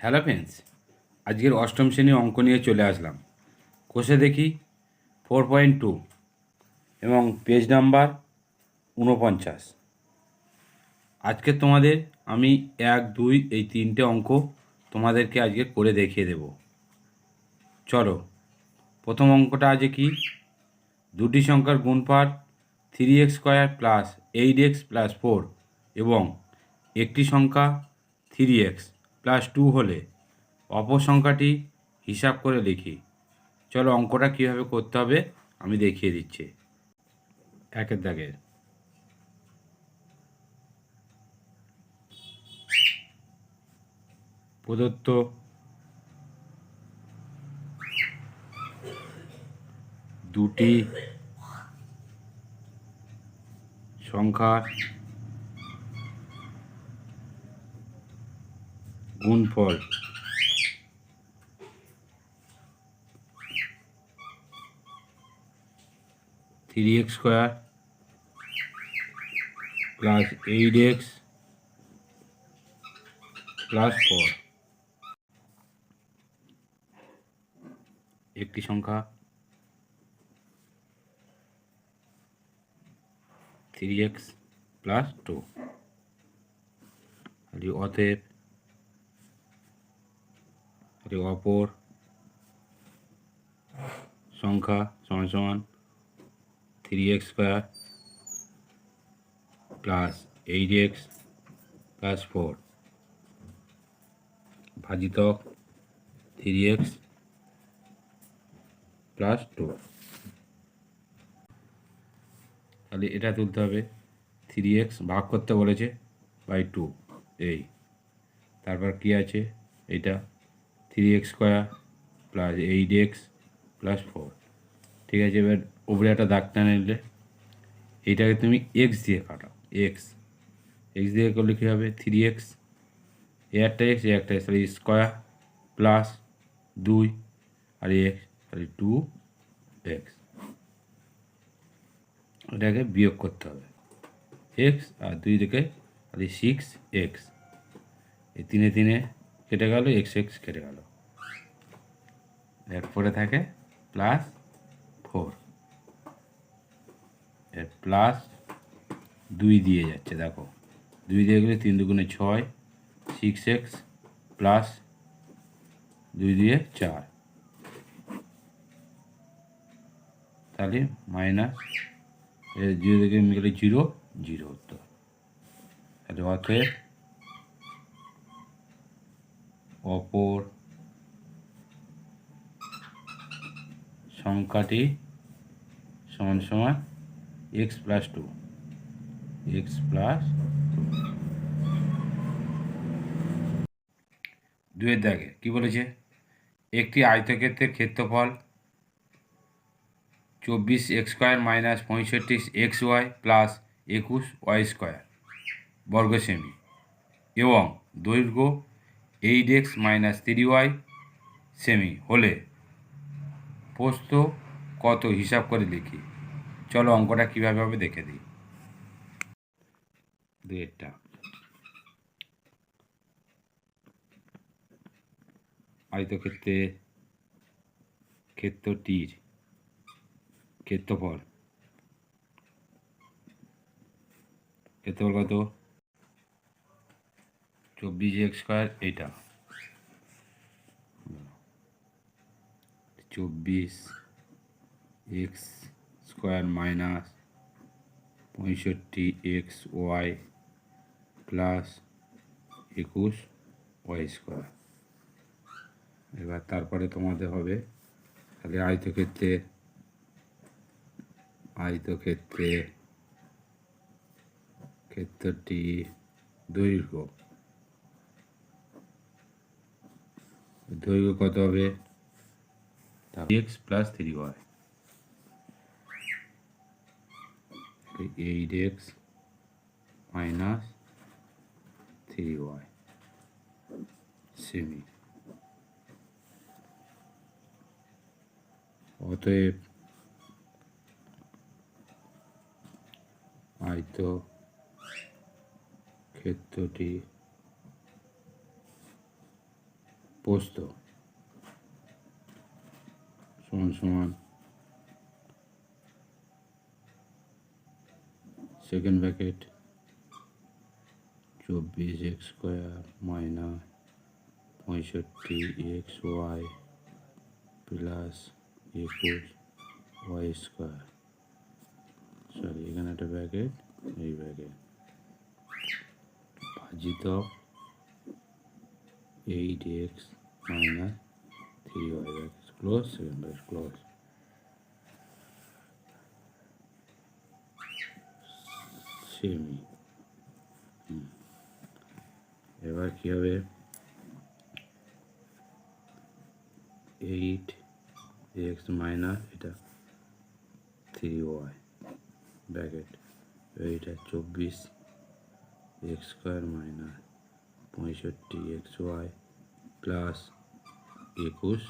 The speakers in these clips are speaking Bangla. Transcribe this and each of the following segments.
হ্যালো ফ্রেন্ডস, আজকের অষ্টম শ্রেণির অঙ্ক নিয়ে চলে আসলাম। কোষে দেখি ফোর পয়েন্ট টু এবং পেজ নাম্বার ঊনপঞ্চাশ। আজকে তোমাদের আমি এক, দুই, এই তিনটে অঙ্ক তোমাদেরকে আজকে করে দেখিয়ে দেব। চলো, প্রথম অঙ্কটা আছে কি? দুটি সংখ্যার গুণফল three x square plus eight x plus four এবং একটি সংখ্যা থ্রি এক্স। প্লাস টু হলে অপর সংখ্যাটি হিসাব করে লিখি চলো অঙ্কটা কীভাবে করতে হবে আমি দেখিয়ে দিচ্ছি। একের দাগের। প্রদত্ত দুটি সংখ্যার গুণফল three x square plus eight x plus four একটি সংখ্যা। থ্রি এক্স প্লাস টু অতএব এটি অপর। সংখ্যা সমান সমান three x square plus eight x plus four ভাজিতক থ্রি এক্স প্লাস টু তাহলে এটা তুলতে হবে। থ্রি এক্স ভাগ করতে বলেছে বাই টু এই। তারপর কী আছে? এইটা। Three x square plus eight x plus four ঠিক আছে, এবার উপরে একটা দাগ নিলে। এইটাকে তুমি এক্স দিয়ে কাটাও এক্স এক্স দিয়ে করলে কী হবে? থ্রি এক্স এ একটা এক্স একটা এক্স তাহলে স্কোয়ার প্লাস দুই আর এক্স তাহলে টু এক্স এটাকে বিয়োগ করতে হবে এক্স আর দুই থেকে তাহলে সিক্স এক্স এই তিনে তিনে কেটে গেল এক্স এক্স কেটে গেল। এরপরে থাকে প্লাস ফোর এর প্লাস দুই দিয়ে যাচ্ছে, দেখো। দুই দিয়ে গেলে তিন দুগুণে ছয় সিক্স এক্স প্লাস দুই দিয়ে চার। তাহলে মাইনাস এর জিরো থেকে গেলে জিরো জিরো হতো তাহলে অতএব অপর সংখ্যাটি সমান সমান x plus two x plus দুয়ের দাগে, কি বলেছে? একটি আয়তক্ষেত্রের ক্ষেত্রফল চব্বিশ এক্স স্কোয়ার মাইনাস পঁয়ষট্টি এক্স ওয়াই প্লাস একুশ ওয়াই স্কোয়ার বর্গ সেমি এবং দৈর্ঘ্য eight x minus three y semi হলে পোস্ত কত হিসাব করে লিখি? চলো অঙ্কটা কীভাবে হবে দেখে দিই। দুয়েরটা আয়তক্ষেত্রে ক্ষেত্রটির ক্ষেত্রফল। ক্ষেত্রফল কত? চব্বিশ এক্স স্কোয়ার এইটা। চব্বিশ এক্স স্কোয়ার মাইনাস পঁয়ষট্টি এক্স ওয়াই প্লাস একুশ ওয়াই স্কোয়ার। এবার তারপরে তোমাদের হবে তাহলে আয়তক্ষেত্রে আয়তক্ষেত্রে ক্ষেত্রটি দৈর্ঘ্য। দৈর্ঘ্য কত হবে? X plus three y eight x minus three y semi অতএব আয়ত ক্ষেত্রটি পোস্ত। সমান সমান। সেকেন্ড ব্র্যাকেট চব্বিশ এক্স স্কোয়ার মাইনাস পঁয়ষট্টি এক্স ওয়াই প্লাস একুশ ওয়াই স্কোয়ার। সরি এখানে একটা ব্র্যাকেট এই ব্র্যাকেট ভাজিত eight x minus three Y ব্র্যাকেট ক্লোজ সেকেন্ড ব্র্যাকেট ক্লোজ সেমি এবার কী হবে? এইট এক্স মাইনাস এটা থ্রি ওয়াই ব্র্যাকেট এইটা চব্বিশ এক্স স্কোয়ার মাইনাস পঁয়ষট্টি এক্স ওয়াই প্লাস একুশ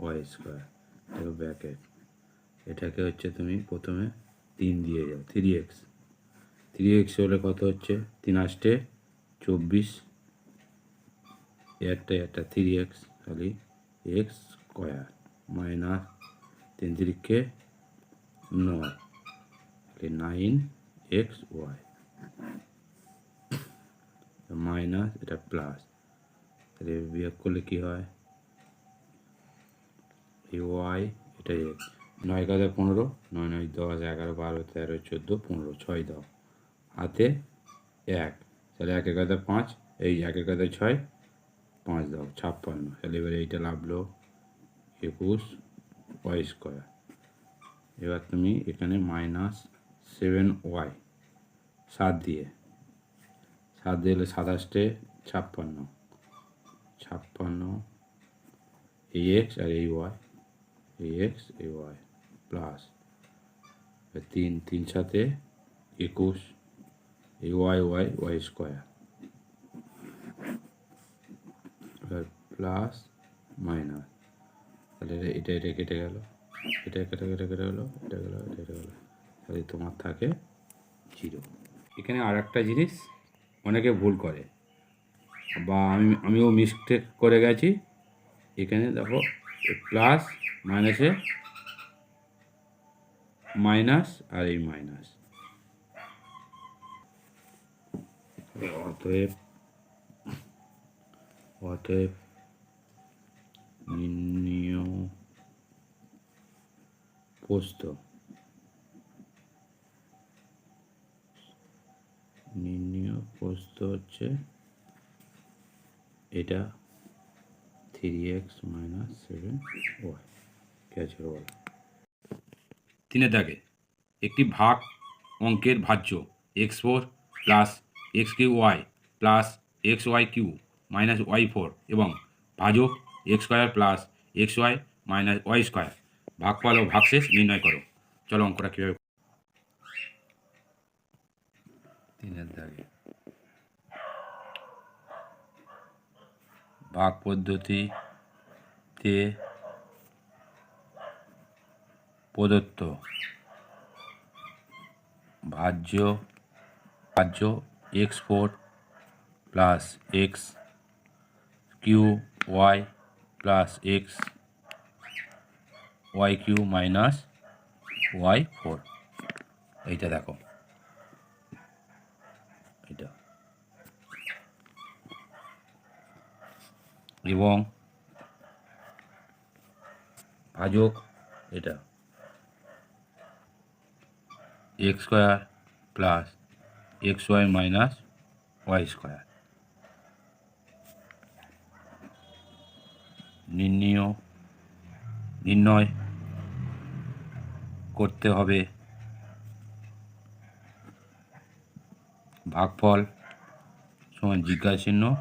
ওয়াই স্কোয়ার এটা ব্র্যাকেট। এটাকে হচ্ছে তুমি প্রথমে তিন দিয়ে যাও থ্রি এক্স থ্রি এক্স হলে কত হচ্ছে? তিন আষ্টে চব্বিশ। একটা একটা থ্রি এক্স খালি এক্স স্কোয়ার মাইনাস তিন তিরিখে নয় নাইন এক্স ওয়াই মাইনাস এটা প্লাস তাহলে বিয়োগ করলে কী হয়? এই ওয়াই এটা এক্স নয় কাদা পনেরো, নয় নয় দশ, এগারো, বারো, তেরো, চোদ্দ, পনেরো, ছয় দাও। হাতে এক। তাহলে একের কাদা পাঁচ, এই একের কাদা ছয়, পাঁচ দাও, ছাপ্পান্ন। তাহলে এবারে এইটা লাভলো একুশ ওয়াই স্কোয়ার এবার তুমি এখানে মাইনাস সেভেন ওয়াই সাত দিয়ে। সাত দিলে সাতাশটে ছাপ্পান্ন। ছাপ্পান্ন এই এক্স আর এই ওয়াই এই এক্স এই ওয়াই প্লাস তিন তিন সাথে একুশ এই ওয়াই ওয়াই ওয়াই স্কোয়ার এবার প্লাস মাইনাস তাহলে এটা- এটা কেটে গেল, এটা কেটে কেটে কেটে গেলো, এটা গেলো, এটা কেটে গেলো, তাহলে তোমার থাকে জিরো এখানে আর একটা জিনিস, অনেকে ভুল করে। বা আমি, আমিও মিস্টেক করে গেছি। এখানে দেখো প্লাস মাইনাসে মাইনাস আর এই মাইনাস অতএব অতএব পোস্ত নির্ণীয় পোস্ত হচ্ছে এটা three x minus seven y কে আছে বল? তিনের দাগে একটি ভাগ অঙ্কের ভাজ্য x four plus x cube y plus x y cube minus y four এবং ভাজক x square plus x y minus y square ভাগফল ও ভাগশেষ নির্ণয় করো। চলো অঙ্কটা কীভাবে তিনের দাগে ভাগ পদ্ধতিতে প্রদত্ত ভাজ্য ভাজ্য x four plus x cube y plus x y cube minus y four এইটা দেখো এটা এবং ভাজক এটা x square plus x y minus y square নির্ণীয়, নির্ণয় করতে হবে। ভাগফল সমান জিজ্ঞাসা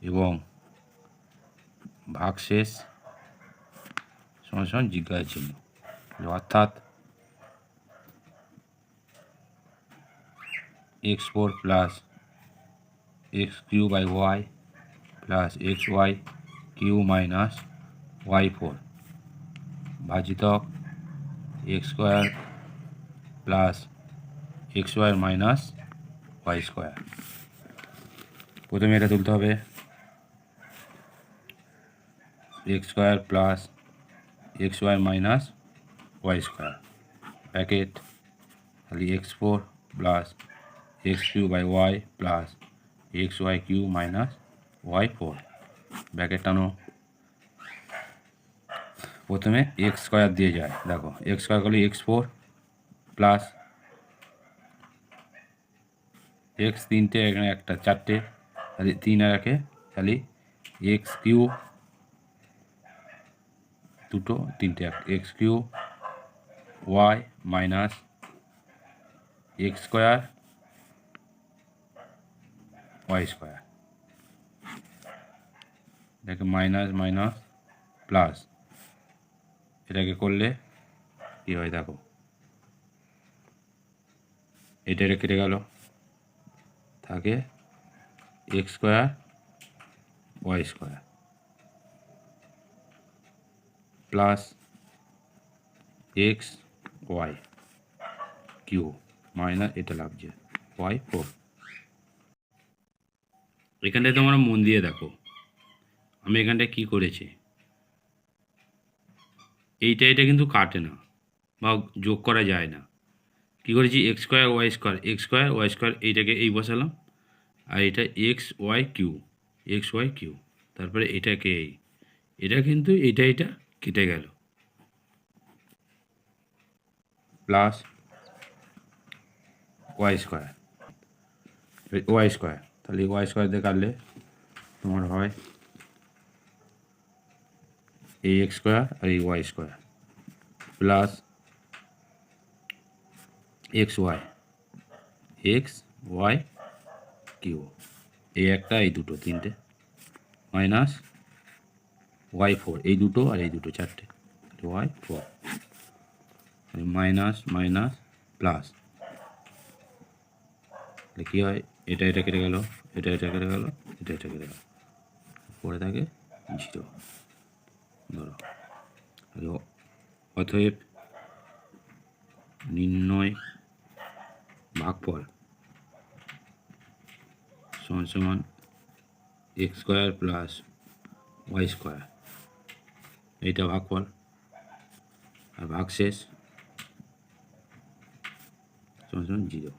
এবং ভাগশেষ সমান জিজ্ঞাসা চিহ্ন অর্থাৎ x four plus x cube by y plus x y cube minus y four ভাজিতক x square plus x y minus y square প্রথমে এটা তুলতে হবে x square plus x y minus y square bracket তাহলে x four plus x cube by y plus x y cube minus y four bracket টানো প্রথমে এক্স স্কোয়ার দিয়ে যায় দেখো এক্স স্কোয়ার করলে এক্স ফোর প্লাস এক্স তিনটে এখানে একটা চারটে তাহলে তিন আর একে তাহলে এক্স কিউ দুটো, তিনটে x cube y minus x square, y square. এটাকে মাইনাস মাইনাস প্লাস। এটাকে করলে কী হয় দেখো? এটা কেটে গেল। থাকে x square, y square. Plus x y cube minus এটা লাগছে ওয়াই ফোর এখানটায় তোমরা মন দিয়ে দেখো, আমি এখানটায় কী করেছি? এইটা এটা কিন্তু কাটে না বা যোগ করা যায় না। কী করেছি? X square y square x square y square এইটাকে এই বসালাম, আর এটা x y q x y q তারপরে এটাকে এই, এটা কিন্তু এটা এটা কেটে গেল। Plus y square y square তাহলে ওয়াই স্কোয়ার দিয়ে কাটলে তোমার হয় এই এক্স স্কোয়ার আর এই y square plus x y x y q এই একটা, এই দুটো, তিনটে। মাইনাস ওয়াই ফোর, এই দুটো আর এই দুটো, চারটে। Y four. Minus minus, plus. তাহলে কী হয়? এটা এটা কেটে গেল, এটা এটা কেটে গেল, এটা এটা কেটে গেল। পরে থাকে জিরো। ধরো। তাহলে অতএব নির্ণয় ভাগফল সমান সমান x square plus y square. এইটা ভাগফল আর ভাগশেষ সমান সমান জিরো